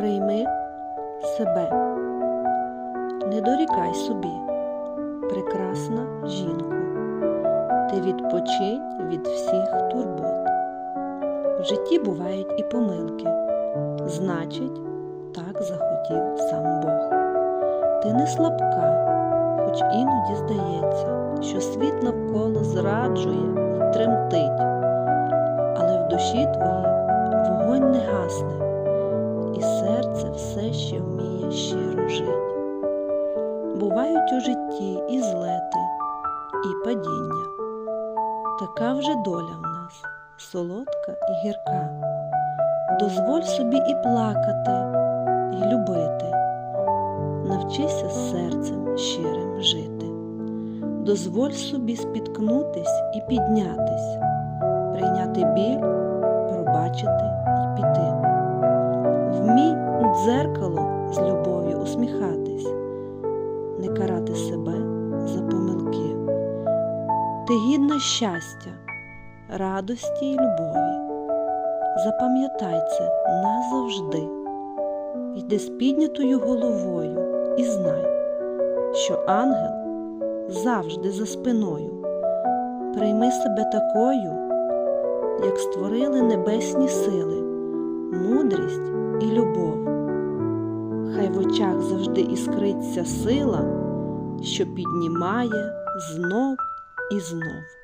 Прийми себе, не дорікай собі, прекрасна жінко, ти відпочинь від всіх турбот. В житті бувають і помилки, значить, так захотів сам Бог. Ти не слабка, хоч іноді здається, що світ навколо зраджує і тремтить, але в душі твоїй Бувають у житті і злети, і падіння. Така вже доля в нас солодка і гірка. Дозволь собі і плакати, і любити. Навчися з серцем щирим жити. Дозволь собі спіткнутись і піднятись, прийняти біль, пробачити і піти. Вмій у дзеркало з любов'ю усміхатись, Ти гідна щастя, радості й любові. Запам'ятай це назавжди. Йди з піднятою головою і знай, що ангел завжди за спиною. Прийми себе такою, як створили небесні сили, мудрість і любов. Хай в очах завжди іскриться сила, що піднімає знов і знов.